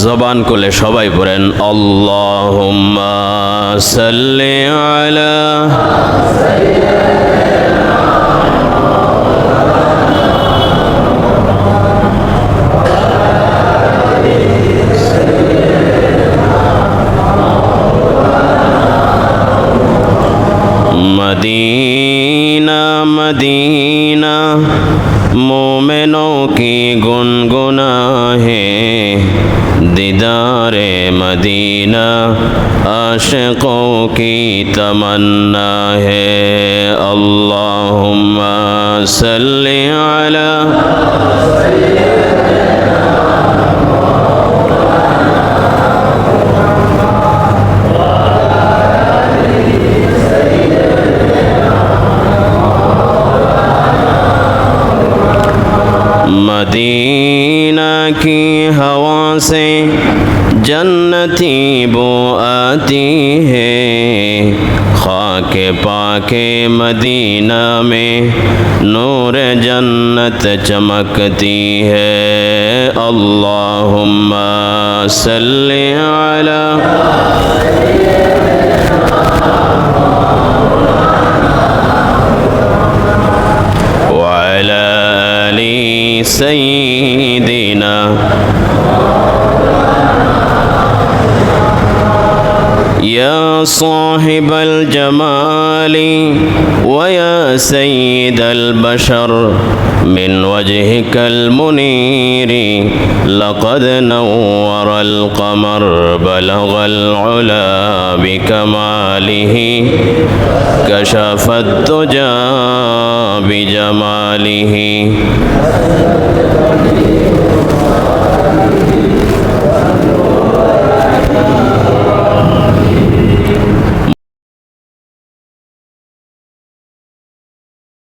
জবান কোলে সবাই পড়েন আল্লাহুম্মা সাল্লি আলা মদিনা মদিনা মোমেনও কি গুনগুনা হে دیدار مدینہ عاشقوں کی تمنا ہے اللہم صلی علی مدینہ کی ہوا سے جنتی بو آتی ہے۔ خاک پاک مدینہ میں نور جنت چمکتی ہے۔ اللہم صلی علی سیدنا يا صاحب الجمال ويا سيد البشر من وجهك المنير لقد نور القمر بلغ العلا بكماله كشف الدجى بجماله